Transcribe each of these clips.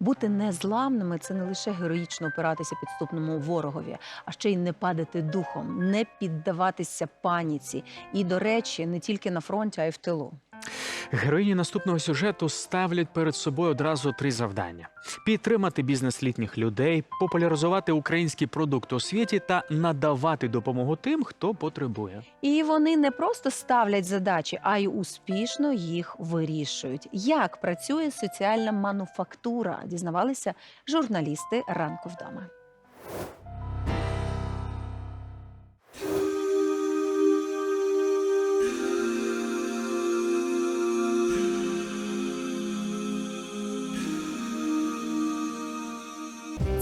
Бути незламними це не лише героїчно опиратися підступному ворогові, а ще й не падати духом, не піддаватися паніці. І, до речі, не тільки на фронті, а й в тилу. Героїні наступного сюжету ставлять перед собою одразу три завдання: підтримати бізнес літніх людей, популяризувати український продукт у світі та надавати допомогу тим, хто потребує. І вони не просто ставлять задачі, а й успішно їх вирішують. Як працює соціальна мануфактура? Дізнавалися журналісти ранку вдома.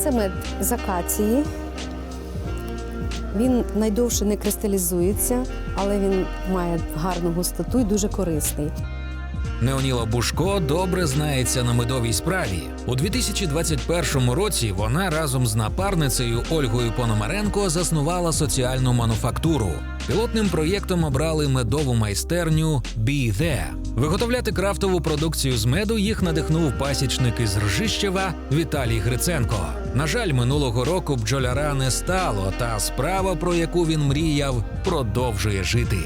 Це мед з акації. Він найдовше не кристалізується, але він має гарну густоту і дуже корисний. Неоніла Бушко добре знається на медовій справі. У 2021 році вона разом з напарницею Ольгою Пономаренко заснувала соціальну мануфактуру. Пілотним проєктом обрали медову майстерню «Be There». Виготовляти крафтову продукцію з меду їх надихнув пасічник із Ржищева Віталій Гриценко. На жаль, минулого року бджоляра не стало, та справа, про яку він мріяв, продовжує жити.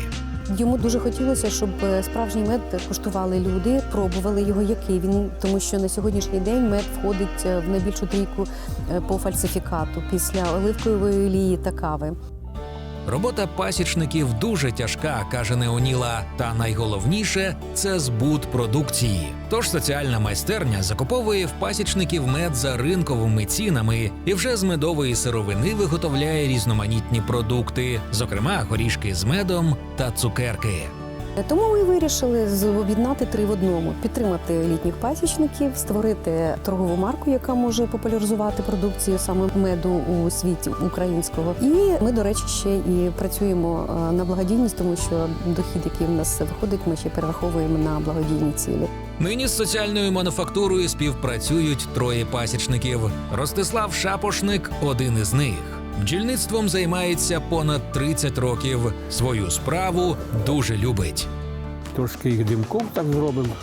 Йому дуже хотілося, щоб е, справжній мед куштували люди, пробували його, який він, тому що на сьогоднішній день мед входить е, в найбільшу трійку е, по фальсифікату після оливкової олії та кави. Робота пасічників дуже тяжка, каже Неоніла. Та найголовніше це збут продукції. Тож соціальна майстерня закуповує в пасічників мед за ринковими цінами і вже з медової сировини виготовляє різноманітні продукти, зокрема горішки з медом та цукерки. Тому ми вирішили об'єднати три в одному: підтримати літніх пасічників, створити торгову марку, яка може популяризувати продукцію саме меду у світі українського. І ми, до речі, ще і працюємо е, на благодійність, тому що дохід, який в нас виходить, ми ще перераховуємо на благодійні цілі. Нині з соціальною мануфактурою співпрацюють троє пасічників. Ростислав Шапошник один із них. Бджільництвом займається понад 30 років. Свою справу дуже любить. трошки їх димком так зробимо.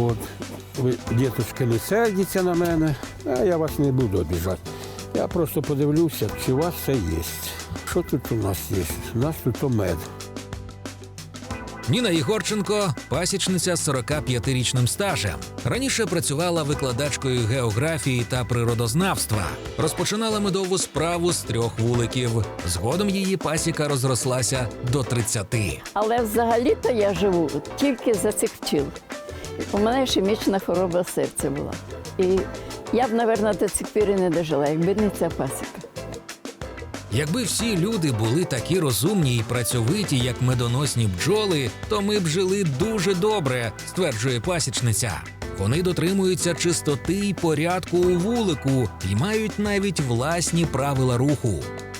От. Ви, діточки, не сердіться на мене, а я вас не буду обіжати. Я просто подивлюся, чи у вас все є. Що тут у нас є? У нас тут мед. Ніна Єгорченко пасічниця з 45-річним стажем. Раніше працювала викладачкою географії та природознавства. Розпочинала медову справу з трьох вуликів. Згодом її пасіка розрослася до 30. Але взагалі-то я живу тільки за цих пчіл. У мене ішемічна хвороба серця була. І я б, мабуть, до цих пір і не дожила, якби не ця пасіка. Якби всі люди були такі розумні і працьовиті, як медоносні бджоли, то ми б жили дуже добре, стверджує пасічниця. Вони дотримуються чистоти й порядку у вулику і мають навіть власні правила руху.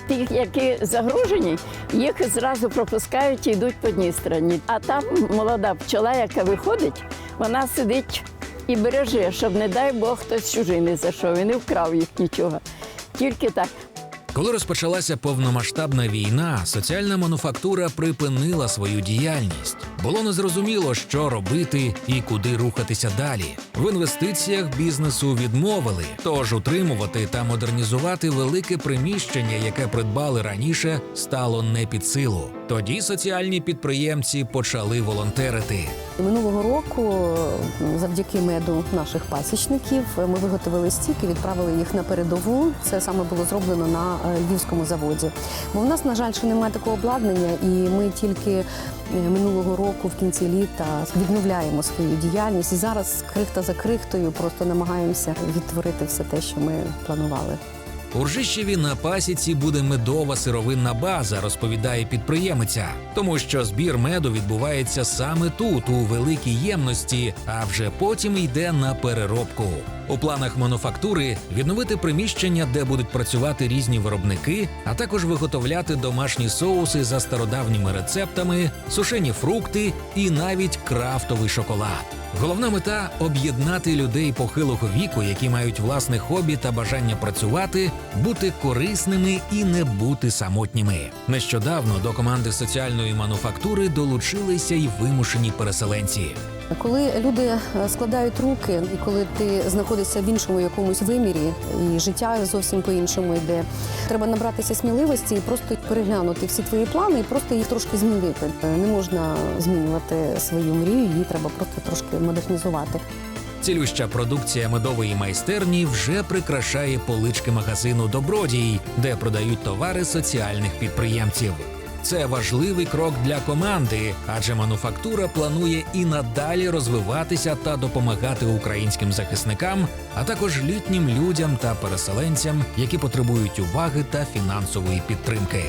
Ті, які загружені, їх зразу пропускають і йдуть по одній стороні. А там молода пчола, яка виходить, вона сидить і береже, щоб, не дай Бог, хтось чужий не зайшов і не вкрав їх нічого. Тільки так. Коли розпочалася повномасштабна війна, соціальна мануфактура припинила свою діяльність. Було незрозуміло, що робити і куди рухатися далі. В інвестиціях бізнесу відмовили, тож утримувати та модернізувати велике приміщення, яке придбали раніше, стало не під силу. Тоді соціальні підприємці почали волонтерити. Минулого року, завдяки меду наших пасічників, ми виготовили стіки, відправили їх на передову. Це саме було зроблено на е, львівському заводі. Бо в нас, на жаль, ще немає такого обладнання, і ми тільки е, минулого року, в кінці літа, відновляємо свою діяльність. І зараз крихта за крихтою просто намагаємося відтворити все те, що ми планували. У Ржищеві на пасіці буде медова сировинна база, розповідає підприємиця, тому що збір меду відбувається саме тут, у великій ємності, а вже потім йде на переробку. У планах мануфактури відновити приміщення, де будуть працювати різні виробники, а також виготовляти домашні соуси за стародавніми рецептами, сушені фрукти і навіть крафтовий шоколад. Головна мета об'єднати людей похилого віку, які мають власне хобі та бажання працювати, бути корисними і не бути самотніми. Нещодавно до команди соціальної мануфактури долучилися й вимушені переселенці. Коли люди е, складають руки, і коли ти знаходишся в іншому якомусь вимірі, і життя зовсім по-іншому йде, треба набратися сміливості і просто переглянути всі твої плани і просто їх трошки змінити. Не можна змінювати свою мрію, її треба просто трошки модернізувати. Цілюща продукція медової майстерні вже прикрашає полички магазину Добродій, де продають товари соціальних підприємців. Це важливий крок для команди, адже мануфактура планує і надалі розвиватися та допомагати українським захисникам, а також літнім людям та переселенцям, які потребують уваги та фінансової підтримки.